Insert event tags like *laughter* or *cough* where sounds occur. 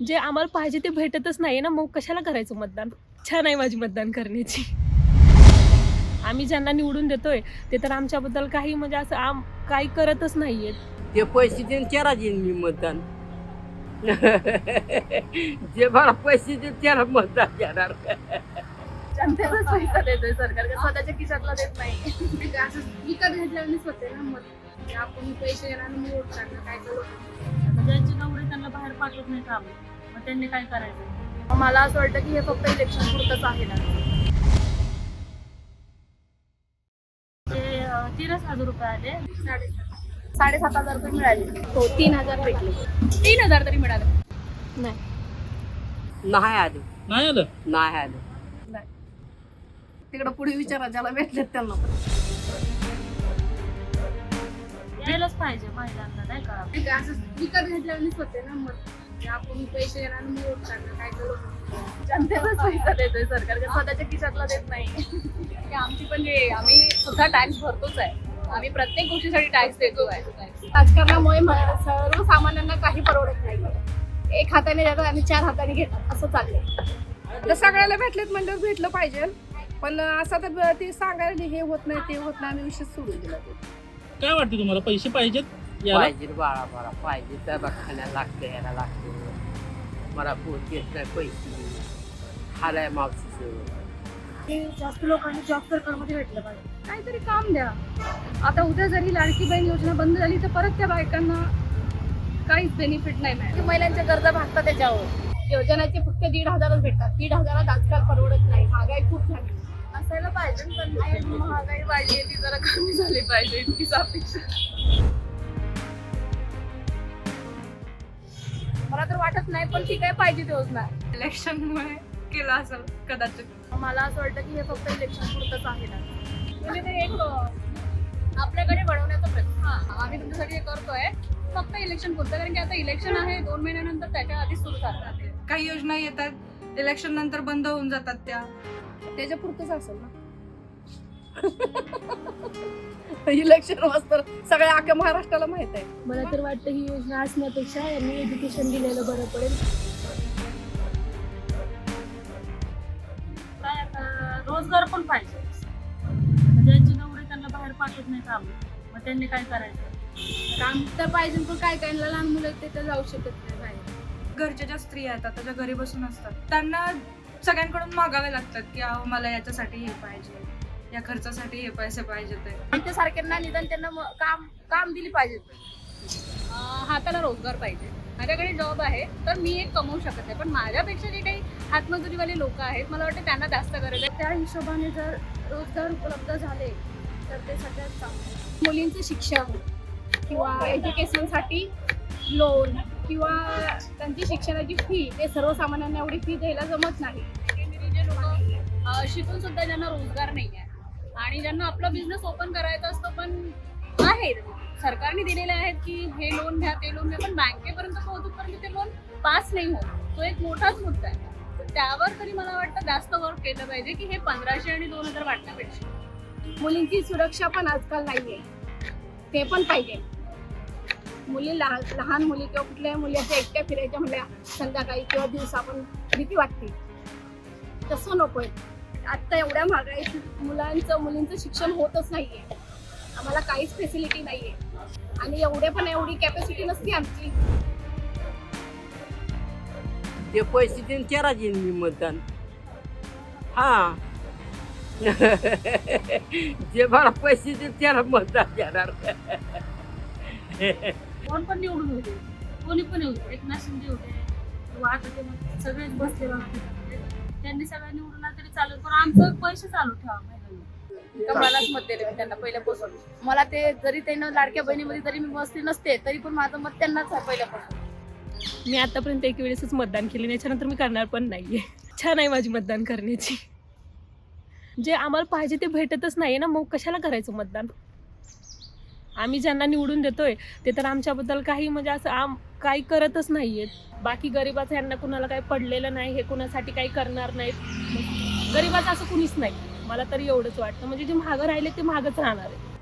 जे आम्हाला पाहिजे ते भेटतच नाही ना मग कशाला करायचं मतदान? छान आहे माझी मतदान करण्याची. आम्ही ज्यांना निवडून देतोय ते तर आमच्याबद्दल काही म्हणजे असं आम काही करतच नाहीयेत. ते पैसे देऊन त्याला देईन मी मतदान. *laughs* जे मला पैसे देईल त्याला मतदान देणार. जनतेचाच पैसा देतोय सरकार स्वतःच्या खिशातला देत नाही. असं विकत घेतल्यानेच होते ना मग आपण पैसे घेणार आणि वोट टाकणार काय करू? पाठवत नाही काम मग त्यांनी काय करायचं? मला असं वाटतं की हे फक्त इलेक्शन पुरतच आहे ना. ते तीनच हजार रुपये आले. साडेसात साडेसात हजार रुपये मिळाले. हो तीन हजार भेटले. तीन हजार तरी मिळाले. नाही. नाही आले. नाही आलं? नाही आले. तिकडे पुढे विचारा ज्याला भेटले त्यांना. यायलाच पाहिजे महिलांना नाही का? म्हणजे असं विकत घेतल्यानेच होते ना मग. म्हणजे आपण पैसे घेणार आणि वोट टाकणार काय करू? जनतेचाच पैसा. देतोय सरकार स्वतःच्या खिशातला देत नाही. आमची पण जे आम्ही सुद्धा टॅक्स भरतोच आहे. आम्ही प्रत्येक गोष्टीसाठी टॅक्स देतो आहे. राजकारणामुळे सर्वसामान्यांना काही परवडत नाही. एक हाताने देतात आणि चार हाताने घेतात असं चाललंय. तर सगळ्याला भेटलेत म्हणल्यावर भेटलं पाहिजे. पण असं तर ते सांगायला हे होत नाही ते होत नाही आम्ही विषय सोडून दिला ते. काय वाटतं तुम्हाला? पैसे पाहिजेत याला? पाहिजे बाळा बाळा पाहिजे त्याला खाण्याला लागतं ह्याला लागतं मला पोट येत नाही पैसे हालाय मावशीचं. जास्त लोकांनी जॉब सरकारमध्ये भेटलं पाहिजे. काहीतरी काम द्या. आता उद्या जरी लाडकी बहीण योजना बंद झाली तर परत त्या बायकांना काहीच बेनिफिट नाही मिळणार. महिलांच्या गरजा भागतात त्याच्यावर? योजनाचे फक्त दीड हजारच भेटतात. दीड हजारात आजकाल परवडत नाही. महागाई खूप झाली. असायला पाहिजे पण महागाई वाढली ती जरा कमी झाली पाहिजे इतकीच अपेक्षा. मला तर वाटत नाही पण ठीक आहे पाहिजे ती योजना इलेक्शनमुळे केलं असेल कदाचित. मला असं वाटतं की हे फक्त इलेक्शन पुरतच आहे ना. म्हणजे ते एक आपल्याकडे वळवण्याचा प्रयत्न. हा आम्ही तुमच्यासाठी हे करतोय. फक्त इलेक्शन पुरतं कारण की आता इलेक्शन आहे दोन महिन्यानंतर त्याच्या आधी सुरू करतात काही योजना येतात इलेक्शन नंतर बंद होऊन जातात त्या. त्याच्या पुरतच असेल ना. इलेक्शन वाजता सगळ्या अख्ख्या महाराष्ट्राला माहीत आहे. मला तर वाटतं ही योजना असण्यापेक्षा यांनी एज्युकेशन दिलेलं बरं पडेल. काय आता रोजगार पण पाहिजे. आता ज्यांची नोकरी त्यांना बाहेर पाठवत नाही काम मग त्यांनी काय करायचं? काम तर पाहिजे पण काय काय लहान मुलं ते तर जाऊ शकत नाही बाहेर. घरच्या ज्या स्त्रिया आहेत आता ज्या घरी बसून असतात त्यांना सगळ्यांकडून मागावे लागतात की अहो मला याच्यासाठी हे पाहिजे या खर्चासाठी हे पैसे पाहिजे ते आमच्या सारख्यांना निदान त्यांना म- काम काम दिली पाहिजे अं, हाताला रोजगार पाहिजे. माझ्याकडे जॉब आहे तर मी एक कमवू शकत नाही. पण माझ्यापेक्षा जे काही हातमजुरीवाले लोक आहेत मला वाटतं त्यांना जास्त गरज आहे. त्या हिशोबाने जर रोजगार उपलब्ध झाले तर ते सगळ्यात चांगलं. मुलींचं शिक्षण किंवा एज्युकेशनसाठी लोन किंवा त्यांची शिक्षणाची फी ते सर्वसामान्यांना एवढी फी द्यायला जमत नाही. Secondary जे लोक शिकून सुद्धा ज्यांना रोजगार नाही आहे आणि ज्यांना आपला बिझनेस ओपन करायचा असतो पण आहे सरकारने दिलेले आहेत की हे लोन घ्या ते लोन घ्या पण बँकेपर्यंत पोहोचतपर्यंत ते लोन पास नाही होत. तो एक मोठाच मुद्दा आहे. तर त्यावर तरी मला वाटतं जास्त वर्क केलं पाहिजे की हे पंधराशे आणि दोन हजार वाटण्यापेक्षा. मुलींची सुरक्षा पण आजकाल नाहीये. ते पण पाहिजे. मुली लहान लहान मुली किंवा कुठल्याही मुली अशा एकट्या फिरायच्या म्हणल्या संध्याकाळी किंवा दिवसा आपण भीती वाटते. तसं नकोय. आत्ता एवढ्या महागाईत मुलांचं मुलींचं शिक्षण होतच नाहीये. आम्हाला काहीच फॅसिलिटी नाहीये. आणि एवढे पण एवढी कॅपॅसिटी नसते आमची. ते पैसे देऊन केला देईन मी मतदान. हा. *laughs* जे मला पैसे देऊन त्याला मतदान देणार. *laughs* कोण पण निवडून होते कोणी पण येऊ दे. एकनाथ शिंदे होते किंवा आता ते मग सगळेच बसले त्यांनी सगळं निवडून आलं तरी चालेल पण आमचं पैसे चालू ठेवा मत दिले मी त्यांना पहिल्यापासून? मला ते जरी त्यांना लाडक्या बहिणीमध्ये जरी मी बसली नसते तरी पण माझं मत त्यांनाच आहे पहिल्यापासून. मी आतापर्यंत एक वेळेसच मतदान केले याच्यानंतर मी करणार पण नाहीये. छान आहे माझी मतदान करण्याची. जे आम्हाला पाहिजे ते भेटतच नाही ना. मग कशाला करायचं मतदान? आम्ही ज्यांना निवडून देतोय ते तर आमच्याबद्दल काही म्हणजे असं आम काही करतच नाहीयेत. बाकी गरिबाचं यांना कुणाला काही पडलेलं नाही हे कुणासाठी काही करणार नाहीत. गरिबाचं असं कुणीच नाही. मला तरी एवढंच वाटतं. म्हणजे जे मागं राहिले ते मागच राहणार आहे.